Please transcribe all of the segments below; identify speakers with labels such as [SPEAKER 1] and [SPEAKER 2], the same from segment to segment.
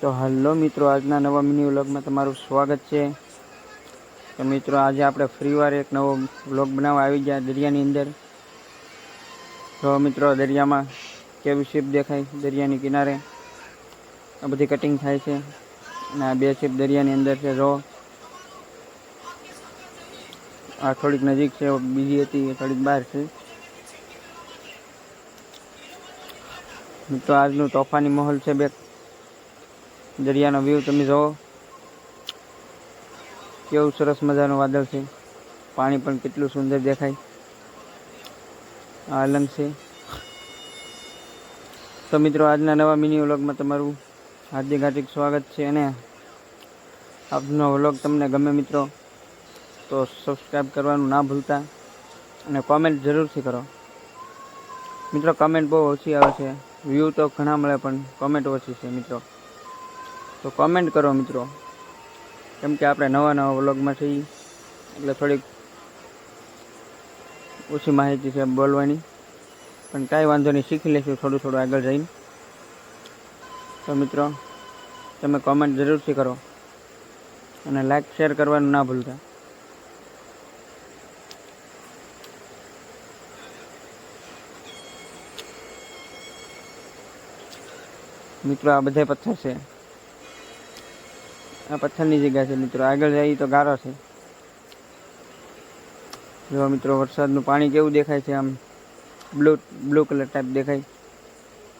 [SPEAKER 1] તો હલો મિત્રો, આજના નવા મિની વ્લોગમાં તમારું સ્વાગત છે. તો મિત્રો, આજે આપણે ફરીવાર એક નવો વ્લોગ બનાવવા આવી ગયા દરિયાની અંદર. તો મિત્રો, દરિયામાં કેવી શિપ દેખાય દરિયાની કિનારે? આ બધી કટિંગ થાય છે. અને આ બે શિપ દરિયાની અંદર છે, રો. આ થોડીક નજીક છે, બીજી હતી થોડીક બહાર છે. મિત્રો, આજનું તોફાની માહોલ છે બે દરિયાનો વ્યૂ તમે જુઓ કેવું સરસ મજાનું વાદળ છે. પાણી પણ કેટલું સુંદર દેખાય. આ અલંગ છે. તો મિત્રો, આજના નવા મિની વ્લોગમાં તમારું હાર્દિક હાર્દિક સ્વાગત છે અને આપનો વ્લોગ તમને ગમે મિત્રો, તો સબસ્ક્રાઈબ કરવાનું ના ભૂલતા અને કોમેન્ટ જરૂરથી કરો. મિત્રો કમેન્ટ બહુ ઓછી આવે છે. વ્યૂ તો ઘણા મળે, પણ કોમેન્ટ ઓછી છે મિત્રો. તો કોમેન્ટ કરો મિત્રો. કેમ કે આપણે નવા નવા વ્લોગમાં છીએ, એટલે થોડીક ઓછી માહિતી છે બોલવાની. પણ કાંઈ વાંધો નહીં, શીખી લઈશું થોડું થોડું આગળ જઈને. તો મિત્રો, તમે કોમેન્ટ જરૂરથી કરો. અને લાઈક શેર કરવાનું ના ભૂલતા. મિત્રો, આ બધા પથ્થર છે. આ પથ્થરની જગ્યા છે મિત્રો. આગળ જઈએ તો ગારો છે. જો મિત્રો વરસાદનું પાણી કેવું દેખાય છે આમ, બ્લુ બ્લુ કલર ટાઈપ દેખાય.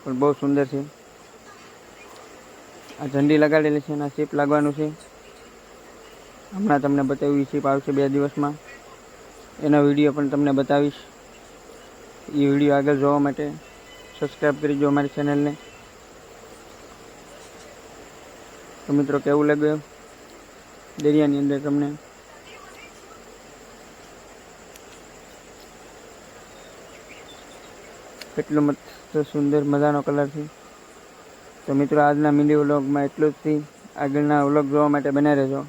[SPEAKER 1] પણ બહુ સુંદર છે. આ ઝંડી લગાડેલી છે એના શીપ લાગવાનું છે. હમણાં તમને બતાવ્યું શીપ આવશે બે દિવસમાં. એનો વીડિયો પણ તમને બતાવીશ. એ વીડિયો આગળ જોવા માટે સબસ્ક્રાઈબ કરી દો અમારી ચેનલને તો મિત્રો કેવું લાગ્યું દરિયાની અંદર તમને? કેટલો મસ્ત સુંદર મજાનો કલર છે. તો મિત્રો આજના મિની વ્લોગમાં એટલું જ. થી આગળના વ્લોગ જોવા માટે બને રહેજો.